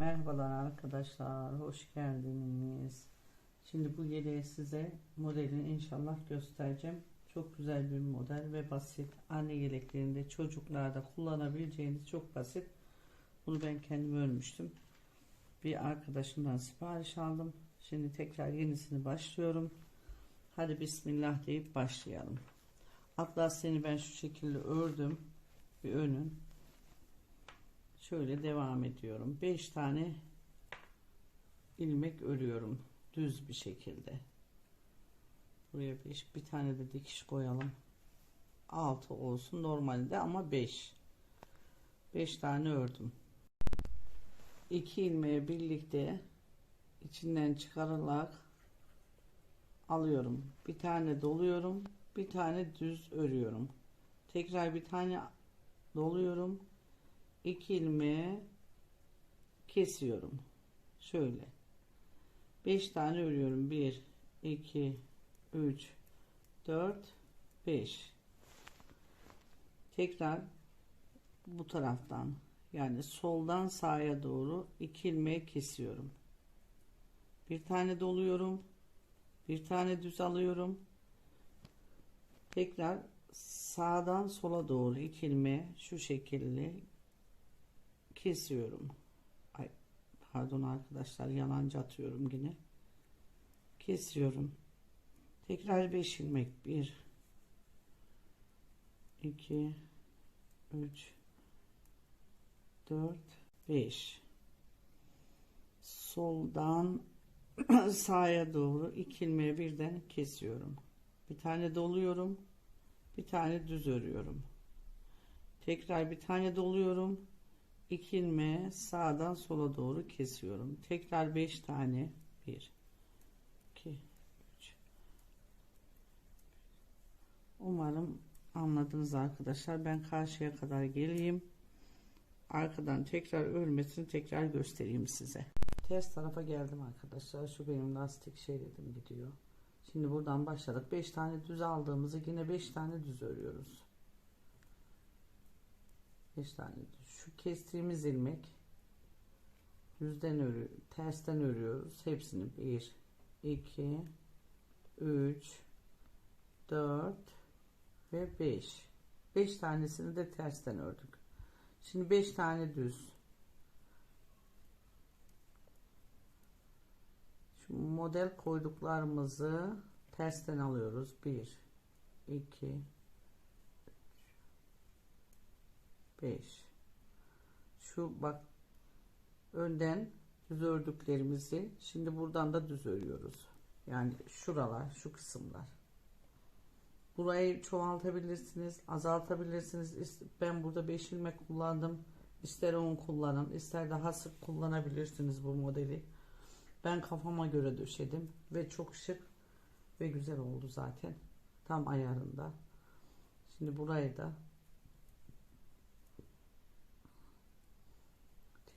Merhabalar arkadaşlar, hoş geldiniz. Şimdi bu yeleği size modelini inşallah göstereceğim. Çok güzel bir model ve basit. Anne yeleklerinde çocuklarda kullanabileceğiniz çok basit. Bunu ben kendim örmüştüm. Bir arkadaşımdan sipariş aldım. Şimdi tekrar yenisini başlıyorum. Hadi bismillah deyip başlayalım. Atlasını ben şu şekilde ördüm. Bir önün şöyle devam ediyorum. 5 tane ilmek örüyorum düz bir şekilde. Buraya 5 bir tane de dikiş koyalım. 6 olsun normalde ama 5 5 tane ördüm. 2 ilmeği birlikte içinden çıkararak alıyorum. Bir tane doluyorum bir tane düz örüyorum. Tekrar bir tane doluyorum 2 ilmeğe kesiyorum. Şöyle. 5 tane örüyorum. 1 2 3 4 5 Tekrar bu taraftan yani soldan sağa doğru 2 ilmeğe kesiyorum. Bir tane doluyorum. Bir tane düz alıyorum. Tekrar sağdan sola doğru 2 ilmeğe şu şekilde kesiyorum. Ay, pardon arkadaşlar yalancı atıyorum yine. Kesiyorum. Tekrar 5 ilmek. 1 2 3 4 5 soldan sağa doğru iki ilmeği birden kesiyorum. Bir tane doluyorum. Bir tane düz örüyorum. Tekrar bir tane doluyorum 2 ilmeği sağdan sola doğru kesiyorum. Tekrar 5 tane 1 2 3 Umarım anladınız arkadaşlar. Ben karşıya kadar geleyim. Arkadan tekrar örmesini tekrar göstereyim size. Ters tarafa geldim arkadaşlar. Şu benim lastik şey dedim gidiyor. Şimdi buradan başladık. 5 tane düz aldığımızı yine 5 tane düz örüyoruz. 5 tane. Şu kestiğimiz ilmek düzden örü tersten örüyoruz. Hepsini 1 2 3 4 ve 5 5 tanesini de tersten ördük. Şimdi 5 tane düz. Şu model koyduklarımızı tersten alıyoruz. 1 2 5 şu bak önden düz ördüklerimizi şimdi buradan da düz örüyoruz. Yani şuralar, şu kısımlar. Burayı çoğaltabilirsiniz, azaltabilirsiniz. Ben burada 5 ilmek kullandım. İster 10 kullanın, ister daha sık kullanabilirsiniz bu modeli. Ben kafama göre döşedim ve çok şık ve güzel oldu zaten. Tam ayarında. Şimdi burayı da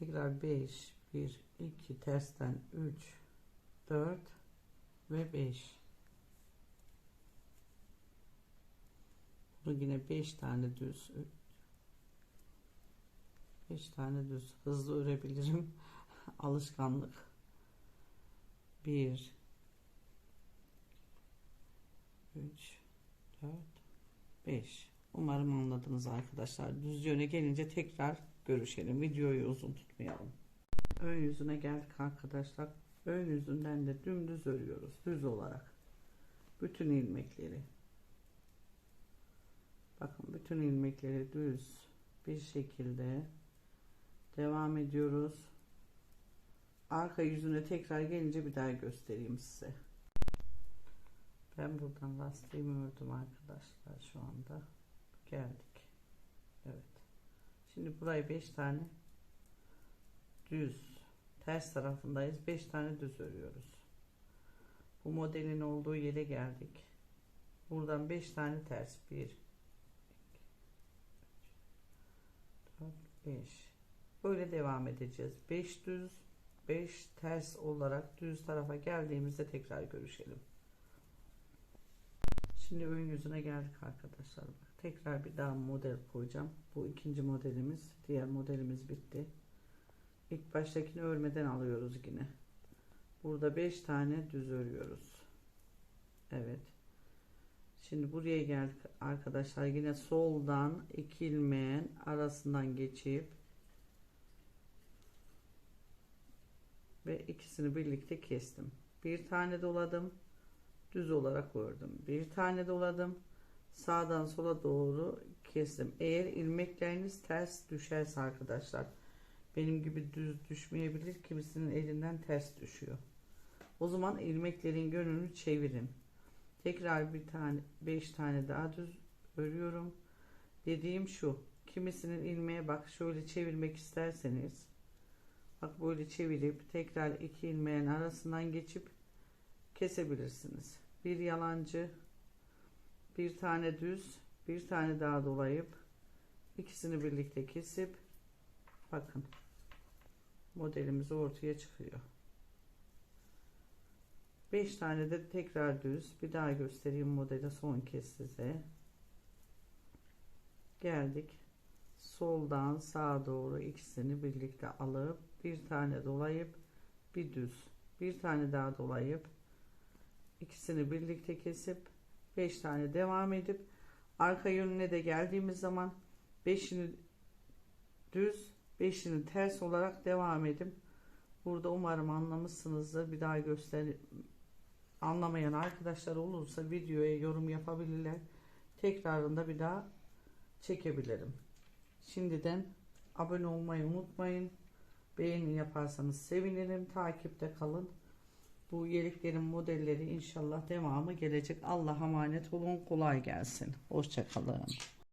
tekrar 5 1 2 tersten 3 4 ve 5 bunu yine 5 tane düz 5 tane düz. Hızlı örebilirim alışkanlık. 1 3 4 5 umarım anladınız arkadaşlar. Düz yöne gelince tekrar görüşelim. Videoyu uzun tutmayalım. Ön yüzüne geldik arkadaşlar. Ön yüzünden de dümdüz örüyoruz. Düz olarak. Bütün ilmekleri. Bakın bütün ilmekleri düz bir şekilde devam ediyoruz. Arka yüzüne tekrar gelince bir daha göstereyim size. Ben buradan lastiğimi ördüm arkadaşlar şu anda. Geldik. Evet. Şimdi burayı 5 tane düz ters tarafındayız. 5 tane düz örüyoruz. Bu modelin olduğu yere geldik. Buradan 5 tane ters. 1 2 4 5 Böyle devam edeceğiz. 5 düz 5 ters olarak düz tarafa geldiğimizde tekrar görüşelim. Şimdi ön yüzüne geldik arkadaşlar. Tekrar bir daha model koyacağım. Bu ikinci modelimiz. Diğer modelimiz bitti. ilk baştakini örmeden alıyoruz yine. Burada 5 tane düz örüyoruz. Evet. Şimdi buraya geldik arkadaşlar. Yine soldan iki ilmeğin arasından geçip ve ikisini birlikte kestim. Bir tane doladım. Düz olarak ördüm. Bir tane doladım. Sağdan sola doğru kestim. Eğer ilmekleriniz ters düşerse arkadaşlar benim gibi düz düşmeyebilir. Kimisinin elinden ters düşüyor. O zaman ilmeklerin yönünü çevirin. Tekrar bir tane 5 tane daha düz örüyorum. Dediğim şu. Kimisinin ilmeğe bak şöyle çevirmek isterseniz bak böyle çevirip tekrar iki ilmeğin arasından geçip kesebilirsiniz. Bir yalancı bir tane düz bir tane daha dolayıp ikisini birlikte kesip bakın modelimiz ortaya çıkıyor. 5 tane de tekrar düz bir daha göstereyim modeli son kez size geldik soldan sağa doğru ikisini birlikte alıp bir tane dolayıp bir düz bir tane daha dolayıp ikisini birlikte kesip 5 tane devam edip arka yönüne de geldiğimiz zaman 5'ini düz 5'ini ters olarak devam edip burada umarım anlamışsınızdır. Bir daha göster anlamayan arkadaşlar olursa videoya yorum yapabilirler. Tekrarında bir daha çekebilirim. Şimdiden abone olmayı unutmayın. Beğeni yaparsanız sevinirim. Takipte kalın bu yeleklerin modelleri inşallah devamı gelecek. Allah'a emanet olun. Kolay gelsin. Hoşçakalın.